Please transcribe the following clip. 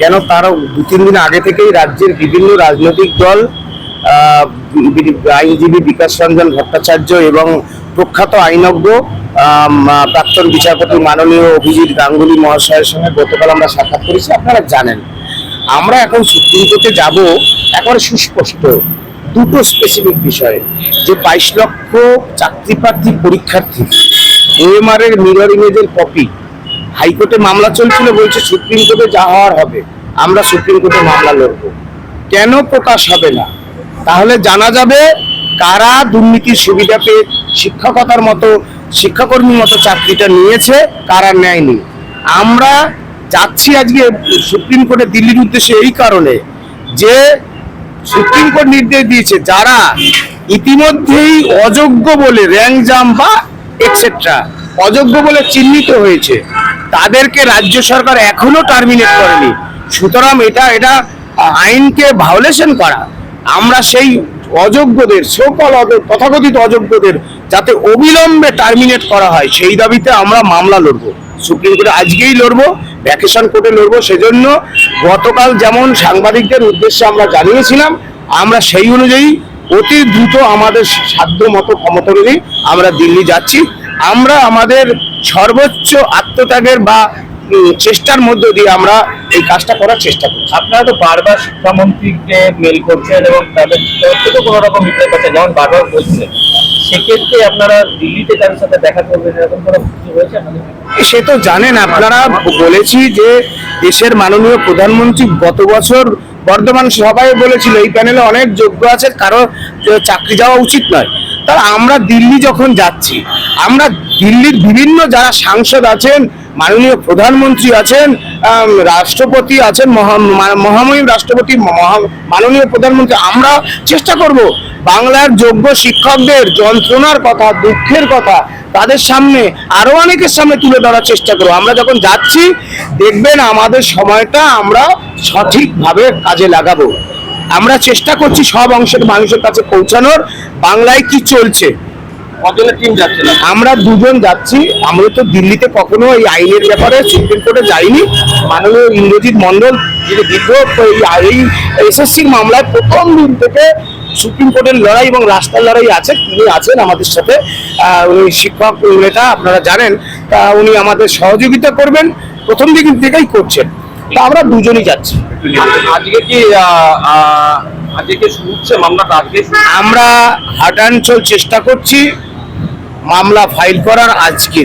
কেন তারা দু তিন দিন আগে থেকেই রাজ্যের বিভিন্ন রাজনৈতিক দল আইনজীবী বিকাশ রঞ্জন ভট্টাচার্য এবং প্রখ্যাত আইনজ্ঞ প্রাক্তন বিচারপতি মাননীয় অভিজিৎ গাঙ্গুলি মহাশয়ের সঙ্গে গতকাল আমরা সাক্ষাৎ করেছি, আপনারা জানেন। আমরা এখন সুপ্রিম কোর্টে যাব, একেবারে সুস্পষ্ট, দুটো স্পেসিফিক বিষয়ে, যে বাইশ লক্ষ চাকরি প্রার্থী পরীক্ষার্থী ওএমআর এর মিরর ইমেজের কপি হাইকোর্টে মামলা চলছিল বলছে সুপ্রিম কোর্টে যা হওয়ার হবে, আমরা সুপ্রিম কোর্টে মামলা লড়বো। কেন প্রকাশ হবে না? তাহলে জানা যাবে কারা দুর্নীতির সুবিধা পেয়ে শিক্ষকতার মতো, শিক্ষাকর্মীর মতো চাকরিটা নিয়েছে, কারা নেয়নি। আমরা যাচ্ছি আজকে সুপ্রিম কোর্টে দিল্লির উদ্দেশ্যে এই কারণে যে সুপ্রিম কোর্ট নির্দেশ দিয়েছে, যারা ইতিমধ্যেই অযোগ্য বলে র্যাঙ্ক জাম বা এক্সেট্রা অযোগ্য বলে চিহ্নিত হয়েছে তাদেরকে রাজ্য সরকার এখনও টার্মিনেট করেনি। সুতরাং এটা এটা আইনকে ভায়োলেশন করা। আমরা সেই অযোগ্যদের সকল তথাকথিত অযোগ্যদের যাতে অবিলম্বে টার্মিনেট করা হয় সেই দাবিতে আমরা মামলা লড়বো। সুপ্রিম কোর্টে আজকেই লড়বো ভ্যাকেশন কোর্টে লড়বো সেজন্য গতকাল যেমন সাংবাদিকদের উদ্দেশ্যে আমরা জানিয়েছিলাম আমরা সেই অনুযায়ী অতি দ্রুত আমাদের সাধ্য মতো ক্ষমতা অনুযায়ী আমরা দিল্লি যাচ্ছি। আমরা আমাদের সর্বোচ্চ আত্মত্যাগের বা চেষ্টার মধ্য দিয়ে আমরা এই কাজটা করার চেষ্টা করছি। আপনারা তো বারবার শিক্ষামন্ত্রীকে মেল করছেন এবং তাদের থেকে কোনো রকম রিপ্লাই পাচ্ছেন যেমন বারবার বলছিলেন। সেক্ষেত্রে আপনারা দিল্লিতে তাদের সাথে দেখা করবেন এরকম কোনো কিছু হয়েছে সে তো জানেন আপনারা বলেছি যে দেশের মাননীয় প্রধানমন্ত্রী গত বছর বর্ধমান সভায় বলেছিল এই প্যানেলে অনেক যোগ্য আছে কারও চাকরি যাওয়া উচিত নয়। তার আমরা দিল্লি যখন যাচ্ছি, আমরা দিল্লির বিভিন্ন যারা সাংসদ আছেন, মাননীয় প্রধানমন্ত্রী আছেন রাষ্ট্রপতি আছেন মহামহিম রাষ্ট্রপতি মাননীয় প্রধানমন্ত্রী, আমরা চেষ্টা করব বাংলার যোগ্য শিক্ষকদের যন্ত্রণার কথা, দুঃখের কথা তাদের সামনে, আরও অনেকের সামনে তুলে ধরার চেষ্টা করব। আমরা যখন যাচ্ছি, দেখবেন আমাদের সময়টা আমরা সঠিকভাবে কাজে লাগাবো। আমরা চেষ্টা করছি সব অংশের মানুষের কাছে পৌঁছানোর। বাংলায় কি চলছে? কজনের টিম যাচ্ছে? না আমরা দুজন যাচ্ছি। আমরা তো দিল্লিতে কখনো এই আইনের ব্যাপারে সুপ্রিম কোর্টে যাইনি। মাননীয় ইন্দ্রজিৎ মন্ডল যিনি দীর্ঘ এই- এই এসএসসি মামলায় প্রথম দিন থেকে সুপ্রিম কোর্টের লড়াই এবং রাস্তার লড়াই আছে। তিনি আছেন আমাদের সাথে। উনি শিক্ষক নেতা আপনারা জানেন। তা উনি আমাদের সহযোগিতা করবেন। প্রথম দিন থেকেই করছেন। তা আমরা দুজনই যাচ্ছি। আজকে কি আজকে শুনছে মামলাটা আজকে আমরা হাটানচল চেষ্টা করছি মামলা ফাইল করার আজকে